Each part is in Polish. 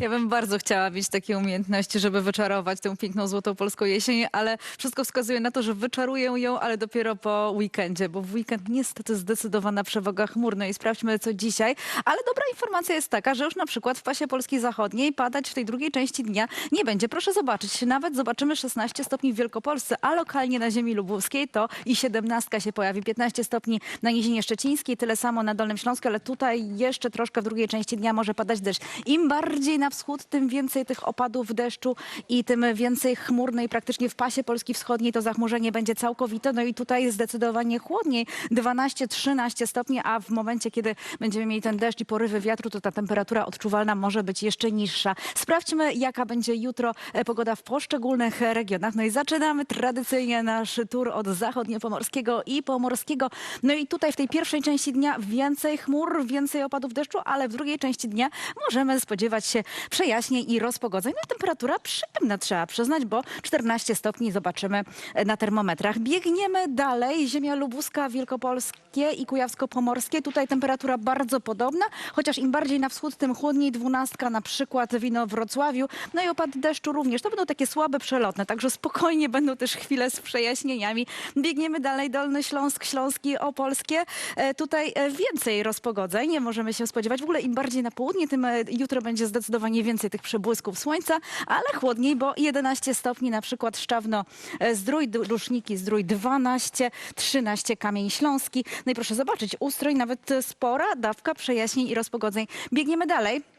Ja bym bardzo chciała mieć takie umiejętności, żeby wyczarować tę piękną złotą polską jesień, ale wszystko wskazuje na to, że wyczaruję ją, ale dopiero po weekendzie, bo w weekend niestety zdecydowana przewaga chmur. No i sprawdźmy, co dzisiaj. Ale dobra informacja jest taka, że już na przykład w pasie Polski Zachodniej padać w tej drugiej części dnia nie będzie. Proszę zobaczyć, nawet zobaczymy 16 stopni w Wielkopolsce, a lokalnie na ziemi lubuskiej to i 17 się pojawi, 15 stopni na Nizinie Szczecińskiej, tyle samo na Dolnym Śląsku, ale tutaj jeszcze troszkę w drugiej części dnia może padać deszcz. Im bardziej na wschód, tym więcej tych opadów deszczu i tym więcej chmur. No i praktycznie w pasie Polski Wschodniej to zachmurzenie będzie całkowite. No i tutaj zdecydowanie chłodniej, 12-13 stopni, a w momencie, kiedy będziemy mieli ten deszcz i porywy wiatru, to ta temperatura odczuwalna może być jeszcze niższa. Sprawdźmy, jaka będzie jutro e, pogoda w poszczególnych regionach. No i zaczynamy tradycyjnie nasz tur od zachodniopomorskiego i pomorskiego. No i tutaj w tej pierwszej części dnia więcej chmur, więcej opadów deszczu, ale w drugiej części dnia możemy spodziewać się przejaśnień i rozpogodzeń. No temperatura przyjemna, trzeba przyznać, bo 14 stopni zobaczymy na termometrach. Biegniemy dalej. Ziemia lubuska, wielkopolskie i kujawsko-pomorskie. Tutaj temperatura bardzo podobna, chociaż im bardziej na wschód, tym chłodniej. Dwunastka na przykład wino w Wrocławiu. No i opad deszczu również. To będą takie słabe, przelotne, także spokojnie będą też chwile z przejaśnieniami. Biegniemy dalej. Dolny Śląsk, Śląski, Opolskie. E, Tutaj e, więcej rozpogodzeń możemy się spodziewać. W ogóle im bardziej na południe, tym e, jutro będzie zdecydowanie więcej tych przebłysków słońca, ale chłodniej, bo 11 stopni na przykład Szczawno, e, Zdrój, Ruszniki, Zdrój 12, 13 Kamień Śląski. No i proszę zobaczyć, ustrój nawet spora dawka przejaśnień i rozpogodzeń. Biegniemy dalej.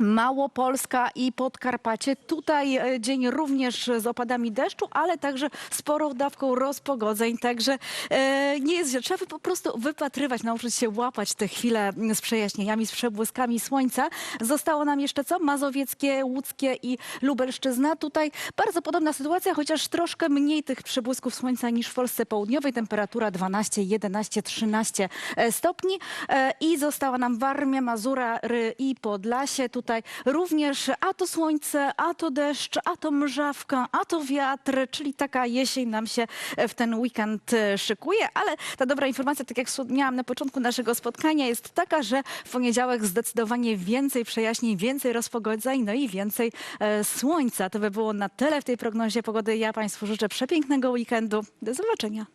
Małopolska i Podkarpacie. Tutaj e, dzień również z opadami deszczu, ale także sporą dawką rozpogodzeń. Także e, nie jest źle. Trzeba po prostu wypatrywać, nauczyć się łapać te chwile z przejaśnieniami, z przebłyskami słońca. Zostało nam jeszcze co? Mazowieckie, Łódzkie i Lubelszczyzna. Tutaj bardzo podobna sytuacja, chociaż troszkę mniej tych przebłysków słońca niż w Polsce Południowej. Temperatura 12, 11, 13 stopni. E, I została nam Warmia, Mazura Ry i Podlasie. Tutaj również a to słońce, a to deszcz, a to mrzawka, a to wiatr, czyli taka jesień nam się e, w ten weekend e, szykuje. Ale ta dobra informacja, tak jak wspomniałam na początku naszego spotkania, jest taka, że w poniedziałek zdecydowanie więcej przejaśnień, więcej rozpogodzeń, no i więcej e, słońca. To by było na tyle w tej prognozie pogody. Ja Państwu życzę przepięknego weekendu. Do zobaczenia.